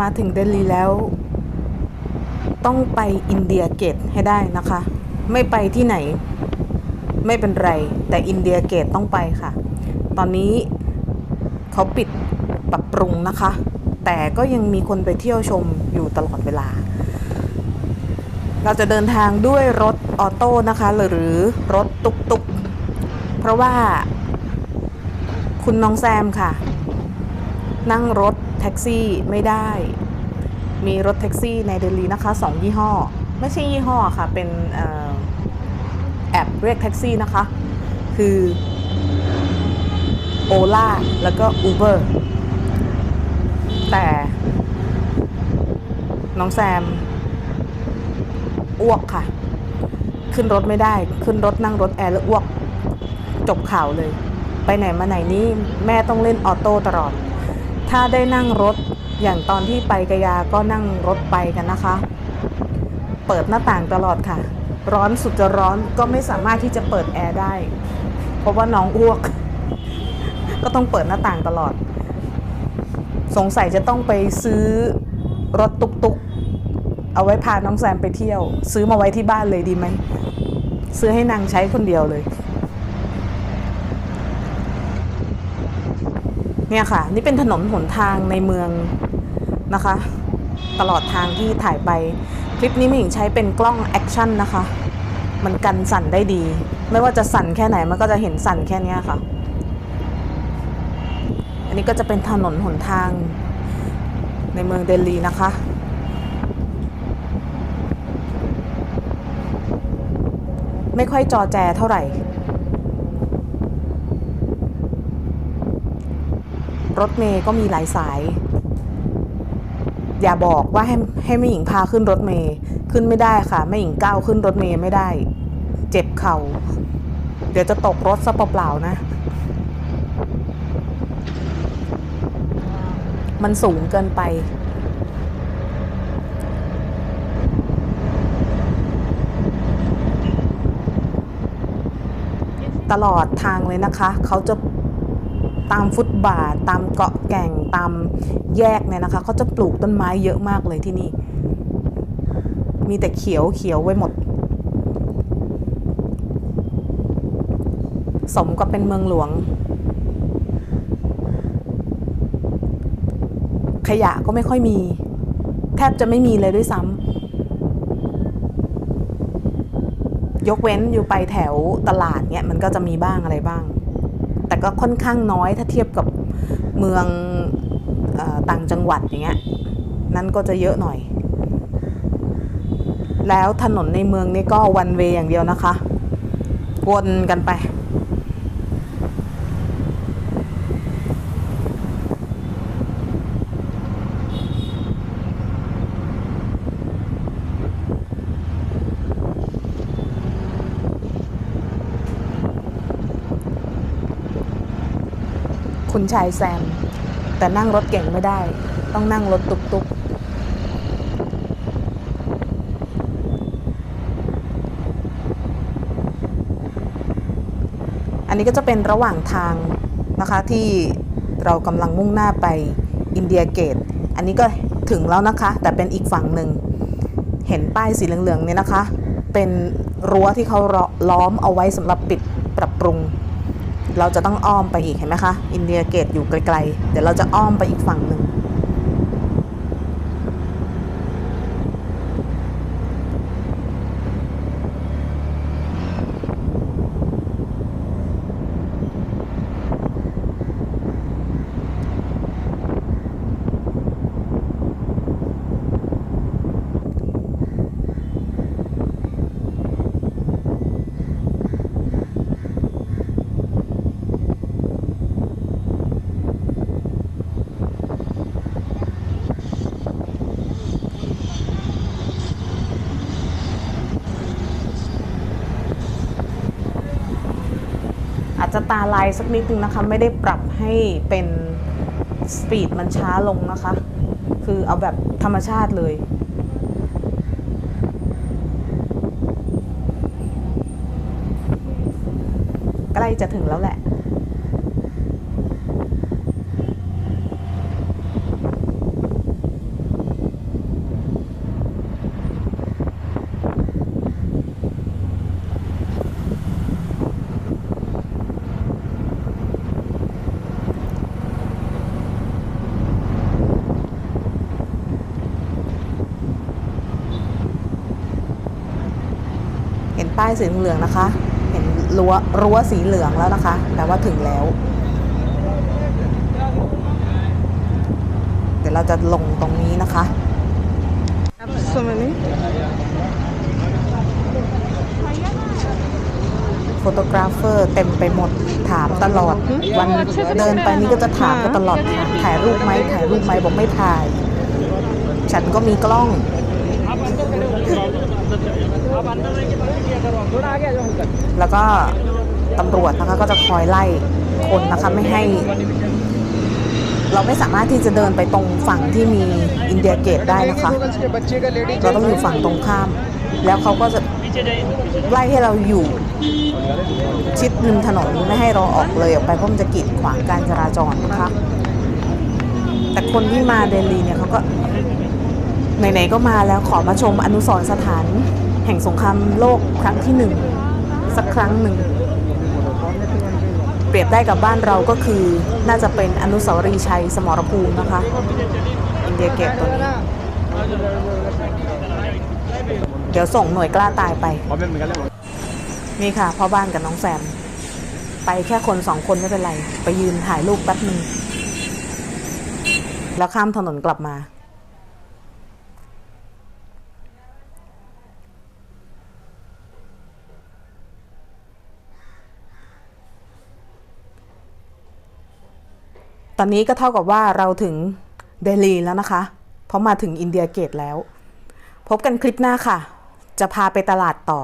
มาถึงเดลีแล้ว ต้องไปอินเดียเกตให้ได้นะคะ ไม่ไปที่ไหน ไม่เป็นไร แต่อินเดียเกตต้องไปค่ะ ตอนนี้เขาปิดปรับปรุงนะคะ แต่ก็ยังมีคนไปเที่ยวชมอยู่ตลอดเวลา เราจะเดินทางด้วยรถออโต้นะคะ หรือรถตุกตุกเพราะว่าคุณน้องแซมค่ะ นั่งรถ ท็กซี่ไม่ได้ มีรถแท็กซี่ในเดลีนะคะสองยี่ห้อ ไม่ใช่ยี่ห้อค่ะ เป็นอแอปเรียกแท็กซี่นะคะ คือโอล่าแล้วก็ Uber แต่น้องแซมอ้วกค่ะ ขึ้นรถไม่ได้ ขึ้นรถนั่งรถแอร์แล้วอ้วก จบข่าวเลย ไปไหนมาไหนนี่แม่ต้องเล่นออโต้ตลอด ถ้าได้นั่งรถอย่างตอนที่ไปกยาก็นั่งรถไปกันนะคะ เปิดหน้าต่างตลอดค่ะ ร้อนสุดจะร้อนก็ไม่สามารถที่จะเปิดแอร์ได้ เพราะว่าน้องอ้วก ก็ต้องเปิดหน้าต่างตลอด สงสัยจะต้องไปซื้อรถตุกๆเอาไว้พาน้องแซมไปเที่ยว ซื้อมาไว้ที่บ้านเลยดีไหม ซื้อให้นางใช้คนเดียวเลย เนี่ยค่ะ นี่เป็นถนนหนทางในเมืองนะคะ ตลอดทางที่ถ่ายไป คลิปนี้ไม่หญิงใช้เป็นกล้องแอคชั่นนะคะ มันกันสั่นได้ดี ไม่ว่าจะสั่นแค่ไหนมันก็จะเห็นสั่นแค่นี้ค่ะ อันนี้ก็จะเป็นถนนหนทางในเมืองเดลีนะคะไม่ค่อยจอแจเท่าไหร่ รถเมย์ก็มีหลายสาย อย่าบอกว่าให้ให้แม่หญิงพาขึ้นรถเมย์ขึ้นไม่ได้ค่ะแม่หญิงก้าวขึ้นรถเมย์ไม่ได้ เจ็บเข่าเดี๋ยวจะตกรถซะเปล่าๆนะ มันสูงเกินไปตลอดทางเลยนะคะ เขาจะ ตามฟุตบาท ตามเกาะแก่งตามแยกเนี่ยนะคะเขาจะปลูกต้นไม้เยอะมากเลยที่นี่ มีแต่เขียวเขียวไว้หมด สมกับเป็นเมืองหลวง ขยะก็ไม่ค่อยมี แทบจะไม่มีเลยด้วยซ้ำยกเว้นอยู่ไปแถวตลาดเนี่ยมันก็จะมีบ้างอะไรบ้าง แต่ก็ค่อนข้างน้อยถ้าเทียบกับเมืองอต่างจังหวัดอย่างเงี้ยนั่นก็จะเยอะหน่อย แล้วถนนในเมืองนี่ก็วันเวย์อย่างเดียวนะคะ วนกันไป คุณชายแซม แต่นั่งรถเก่งไม่ได้ ต้องนั่งรถตุกๆอันนี้ก็จะเป็นระหว่างทางนะคะที่เรากำลังมุ่งหน้าไปอินเดียเกต อันนี้ก็ถึงแล้วนะคะ แต่เป็นอีกฝั่งหนึ่ง เห็นป้ายสีเหลืองๆเนี่ยนะคะ เป็นรั้วที่เขาล้อมเอาไว้สำหรับปิดปรับปรุง เราจะต้องอ้อมไปอีกเห็นไหมคะ อินเดียเกตอยู่ไกลๆ เดี๋ยวเราจะอ้อมไปอีกฝั่งหนึ่ง อา จะตาลายสักนิดนึงนะคะ ไม่ได้ปรับให้เป็นสปีดมันช้าลงนะคะ คือเอาแบบธรรมชาติเลยใกล้จะถึงแล้วแหละ ป้ายสีเหลืองนะคะ เห็นรั้วรั้วสีเหลืองแล้วนะคะแปลว่าถึงแล้ว เดี๋ยวเราจะลงตรงนี้นะคะ So many. โฟโตกราฟเฟอร์เต็มไปหมดถามตลอด วันเดินไปนี่ก็จะถามกันตลอดถามถ่ายรูปไหมถ่ายรูปไหมบอกไม่ถ่าย ฉันก็มีกล้อง แล้วก็ตำรวจนะคะก็จะคอยไล่คนนะคะไม่ให้ เราไม่สามารถที่จะเดินไปตรงฝั่งที่มีอินเดียเกตได้นะคะเราต้องอยู่ฝั่งตรงข้าม แล้วเขาก็จะไล่ให้เราอยู่ชิดริมถนนไม่ให้เราออกเลยออกไปเพราะมันจะกีดขวางการจราจรนะคะแต่คนที่มาเดลีเนี่ยเขาก็ ไหนๆก็มาแล้วขอมาชมอนุสรสถาน แห่งสงครามโลกครั้งที่หนึ่งสักครั้งหนึ่ง เปรียบได้กับบ้านเราก็คือน่าจะเป็นอนุสาวรีย์ชัยสมรภูมินะคะ อินเดียเกตตัวนี้ เดี๋ยวส่งหน่วยกล้าตายไป นี่ค่ะพ่อบ้านกับน้องแซม ไปแค่คนสองคนไม่เป็นไร ไปยืนถ่ายรูปแป๊บหนึ่งแล้วข้ามถนนกลับมา ตอนนี้ก็เท่ากับว่าเราถึงเดลีแล้วนะคะ เพราะมาถึงอินเดียเกตแล้ว พบกันคลิปหน้าค่ะ จะพาไปตลาดต่อ